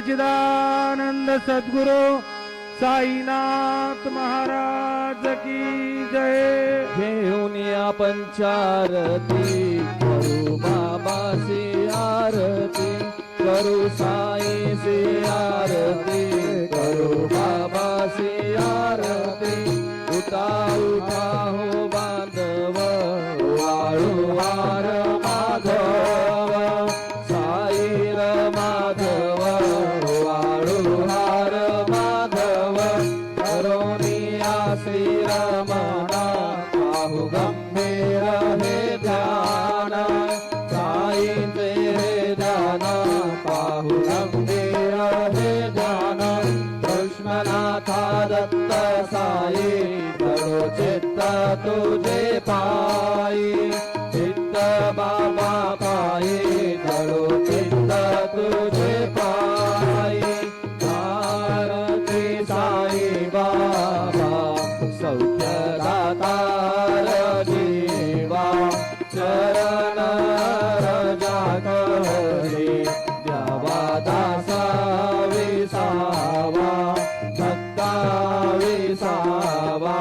सच्चिदानंद सद्गुरु साईनाथ महाराज की जय। घेऊन या पंचारती करू बाबासी आरती करू साई से आरती करू बाबासी आरती उता उठा विसावा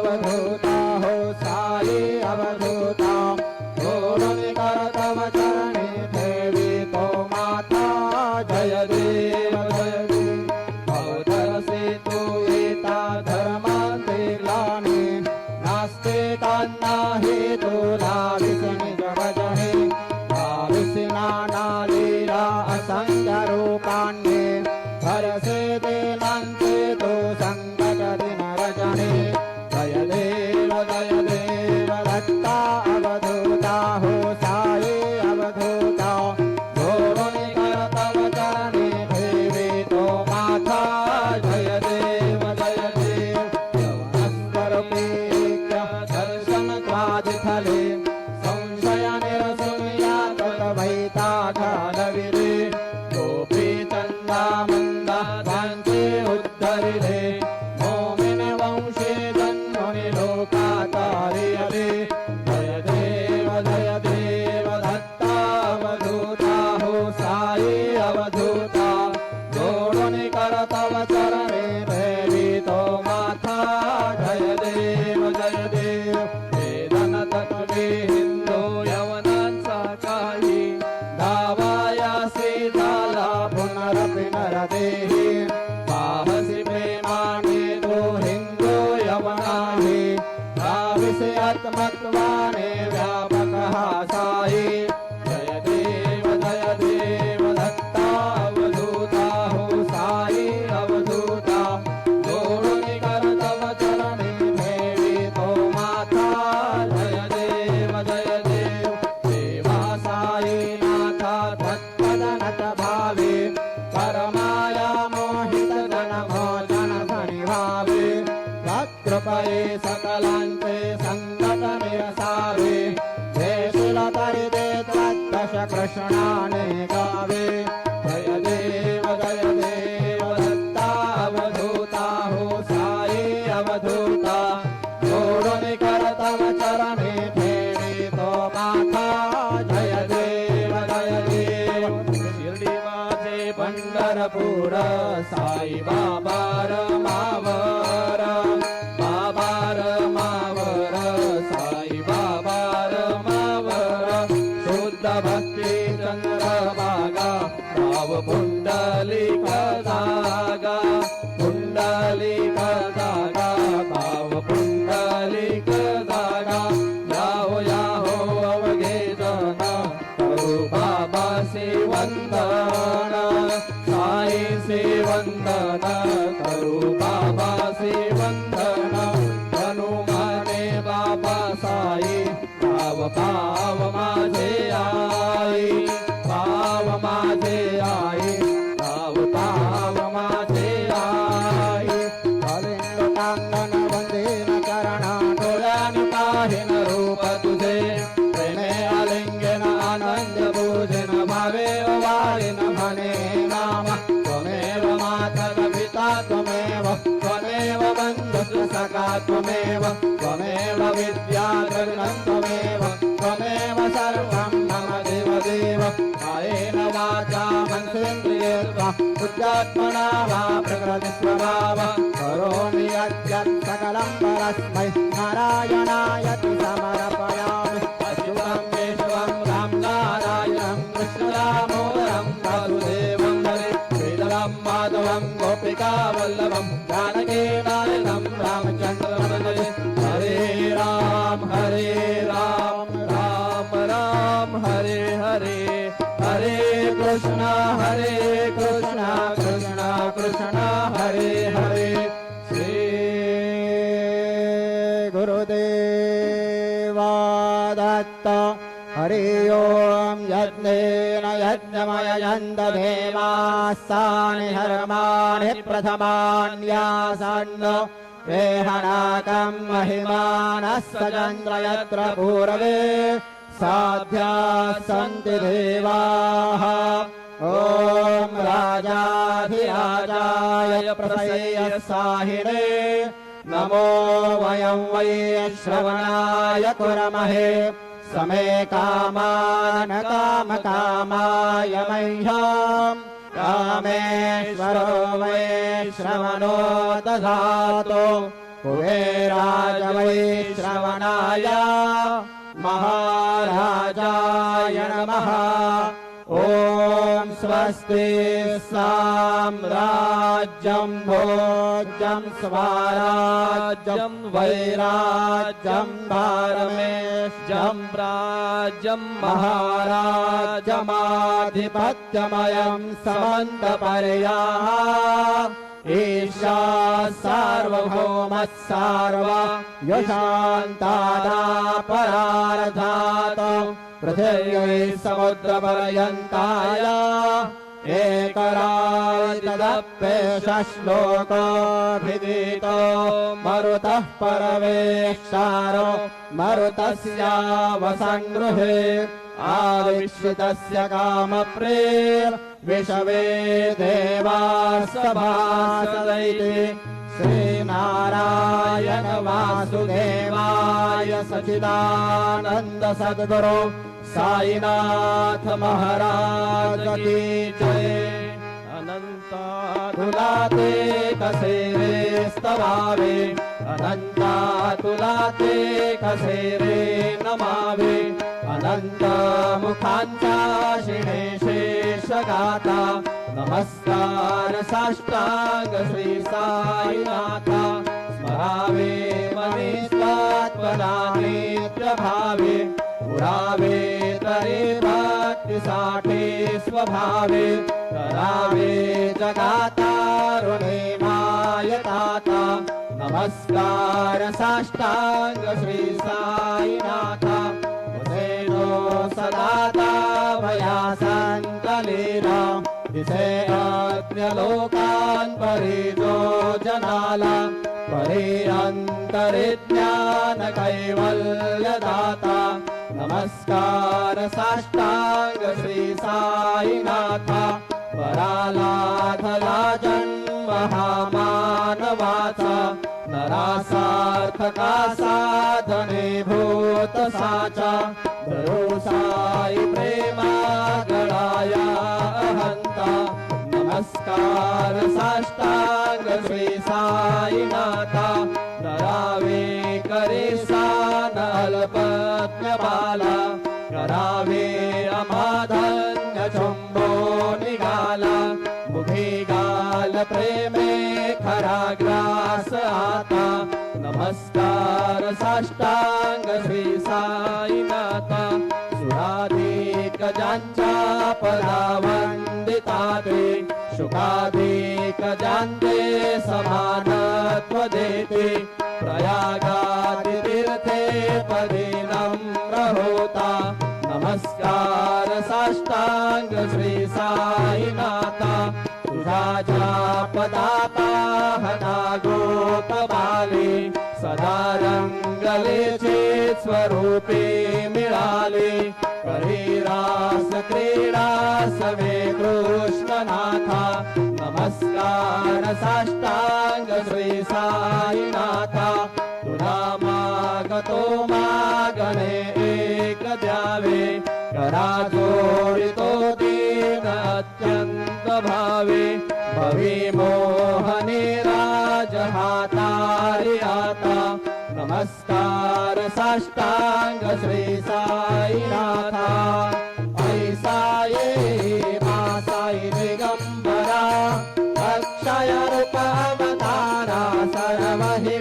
अवधूता हो सारे अवधूत परी सकलांचे संगतने असावे हे सुलतरी ते कृष्णाने गावे. पूजन भावे वारिन म्हणे नाम त्वमेव मातः पिता त्वमेव त्वमेव बन्धुः सखा त्वमेव त्वमेव विद्या द्रविणं त्वमेव त्वमेव सर्वं मम देव देव कायेन वाचा मनसेन्द्रियेर्वा बुद्ध्यात्मना वा प्रकृतिस्वभाव करोमि यद्यत् सकलं परस्मै नारायणाय तु हरे राम हरे राम राम राम हरे हरे। हरे कृष्ण हरे कृष्ण कृष्ण कृष्ण हरे हरे। श्री गुरुदेवा दत्त हरि ओं यज्ञेन यज्ञमयजन्त देवास्तानि हर्माणि प्रथमान्यासन्न वेहनाकं महिमानः सचन्द्र यत्र पूर्वे साध्या सन्ति देवाः। ॐ राजाधिराजाय प्रसय्य साहिने नमो वयं वै श्रवणाय कुर्महे। समे कामान कामकामाय मह्यम् कामेश्वरो वै श्रवणो दधातु कुबेराज वै श्रवणाय महाराजाय स्वस्ति साम्राज्यं भोज्यं स्वराज्यं वैराज्यं भारमेशं राज्यं महाराजमाधिपत्यमयं समन्तपर्याः। ईशा सार्वभौमः सार्व यशान्तादापरार्धात् पृथिव्यै समुद्रपर्यन्ताय एकराजदप्येष श्लोकोऽभिधीतो मरुतः परवेक्षारो मरुतस्यावसङ्गृहे आविश्वितस्य कामप्रेर विषवे देवासभासदैते श्रीनारायण वासुदेवाय सचिदानन्द सद्गुरु साईनाथ महाराज की जय। अनंता तुला ते कसे रे स्तवावे। अनंता तुला ते कसे रे नमावे। अनंत मुखांचा शिणे शेष गाता नमस्कार साष्टांग श्री साईनाथा। स्मरावे मने स्वात्मना तरे भक्तिसाठे स्वभावे करावे जगातारुणे मायताता नमस्कार साष्टांग श्री साईनाथ। हुसेनो सदाता भया संकलेना। दिसे अग्न्यलोकान् परिजो जनाला। परे ज्ञान कैवल्यदाता नमस्कार साष्टांग श्री साईनाथ। परालाथला जन्म हा मानवाचा नरासार्थका साधने भूत साचा। धरो साई प्रेमा गळाया अहंता नमस्कार साष्टांग श्री साईनाथा। नरावे निघाला. बाला करावे अमाधन्य चुंबो निघाला. मुखे गाल प्रेमे खरा ग्रास आता. नमस्कार साष्टांग श्री साईनाथा. सुराधिक ज्यांच्या पदावंदिता ते. शुकाधिक ज्यांचे समानत्व देते. प्रयागा तुझ्या पदाता हना गोपबाले सदा रंगलेचे स्वरूपे मिळाले। करी रास क्रीडा सवे कृष्णनाथा नमस्कार साष्टांग श्री साईनाथा। तुला मागतो मागणे एक द्यावे करा जोडितो दीन अत्यंत। भावे। भवी मोहने राज हातारी आता नमस्कार साष्टांग श्री साईनाथा। ये मा साई दिगंबरा। अक्षय रूप अवतारा सर्व हि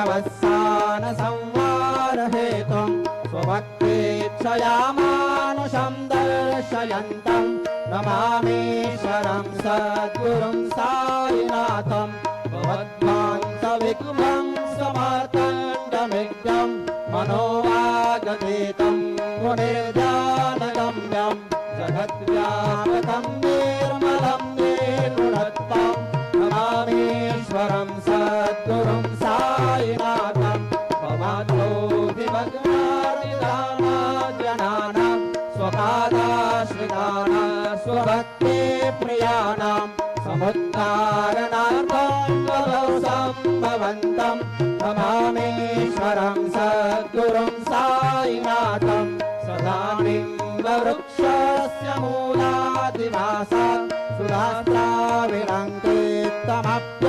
जगत्सम्भवस्सान संवारहेतुं स्वभक्तेच्छया मानुषं दर्शयन्तं नमामीश्वरं सद्गुरुं भवद्भान्तविग्रहं समर्तण्डमिग्रं मनोवागतीतं मुनिर्ध्यानगम्यं जगद्व्यापकं निर्मलं निर्गुणत्वं नमामीश्वरं सम्भवन्तं नमामीश्वरं सद्गुरुं साईनाथं सदानिम्बवृक्षस्य मूलादिवासात् सुधास्त्राविरङ्केत्तमप्यप्रियन्तं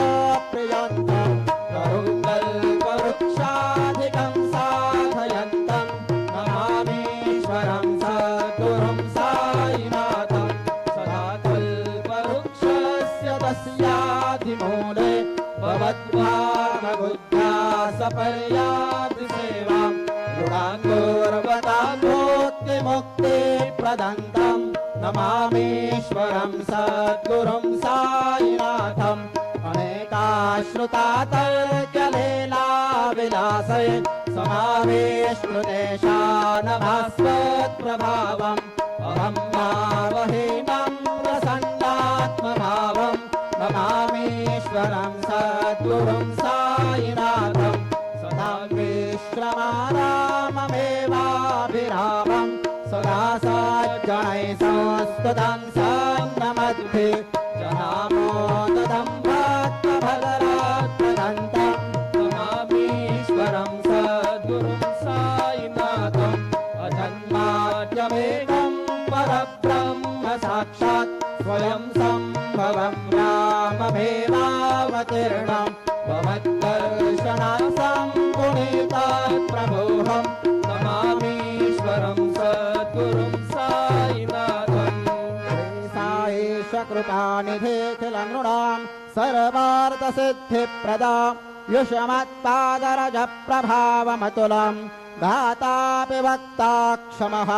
सद्गुरुं साईनाथम् अनेकाश्रुतातर्क्यलीलाविलासे समावेश्नुतेशानभास्वत्प्रभावम् अहं भावहीनं प्रसन्नात्मभावं नमामीश्वरं सद्गुरुं साईनाथं सदा विश्रमाराममेवाभिरामं सदा सज्जनैः संस्तुतं থাকবে नृणां सर्वार्थसिद्धिप्रदा युषमत्पादरजप्रभावमतुलं घातापि वक्ता क्षमः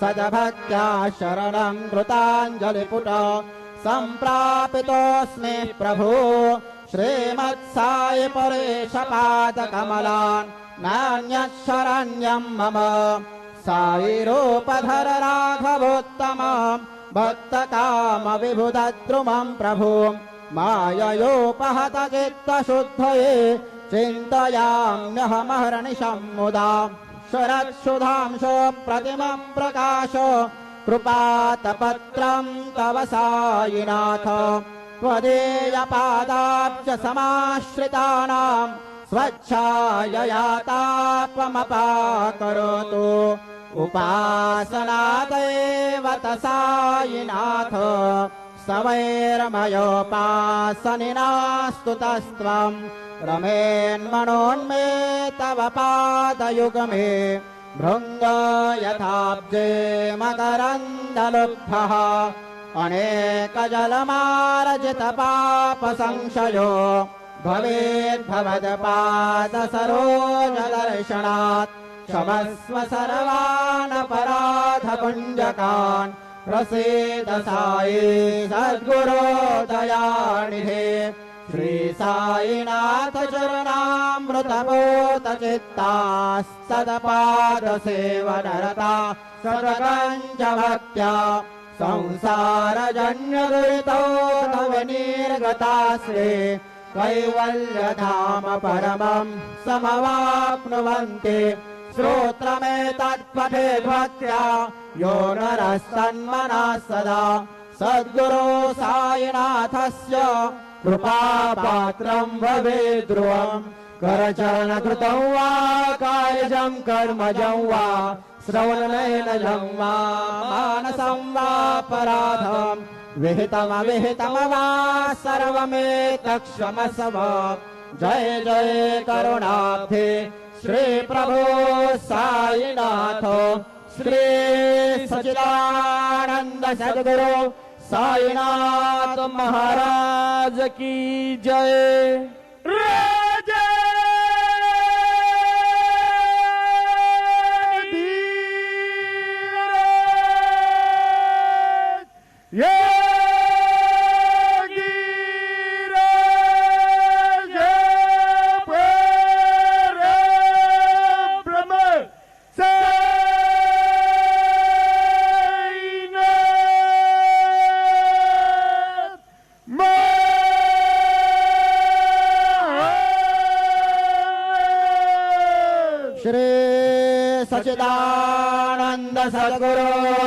सदभक्त्या शरणं कृताञ्जलिपुट सम्प्रापितोऽस्मि प्रभो श्रीमत्साय परेशपादकमलान् नान्यत् शरण्यं मम सायिरूपधर राघवोत्तमम् भक्तकामविभुदद्रुमं प्रभु। माययोपहत चित्तशुद्धये चिन्तयाम्यहमहर्निशं मुदा शरत्सुधांशो प्रतिमं प्रकाश। कृपातपत्रं तव सायिनाथ। त्वदीयपादाब्ज समाश्रितानां स्वच्छाययातापमपाकरोतु उपासनादेव तसायिनाथ सवैर्मयोपासनिनास्तु तस्त्वं रमेन्मनोन्मे तव पादयुगमे भृङ्ग यथाब्जे मकरन्दलुब्धः अनेकजलमारजितपापसंशयो भवेद्भवदपादसरोजदर्शनात् क्षमस्व सर्वानपराधपुञ्जकान् प्रसीद साये सद्गुरो दयानिधे। श्रीसायिनाथ चरणामृतपोत चित्ताः सदपादसेवनरता सदगञ्च भक्त्या संसारजन्यदुरितो नवनीर्गतास्ते कैवल्यधाम परमं समवाप्नुवन्ति श्रोत्रमेतत्पठे भक्त्या यो नरः सन्मनः सदा। सद्गुरो साईनाथस्य कृपापात्रं भवेत् ध्रुवम् करचरणकृतं वा कायजं कर्मजं वा श्रवणनयनजं वा मानसं वा पराधम्। विहितमविहितम वा सर्वमेतक्षमसव जय जय करुणाब्धे श्रीप्रभो साईनाथ श्री सचिदानन्द सद्गुरु साईनाथ महाराज की जय। सचिदानंद सद्गुरु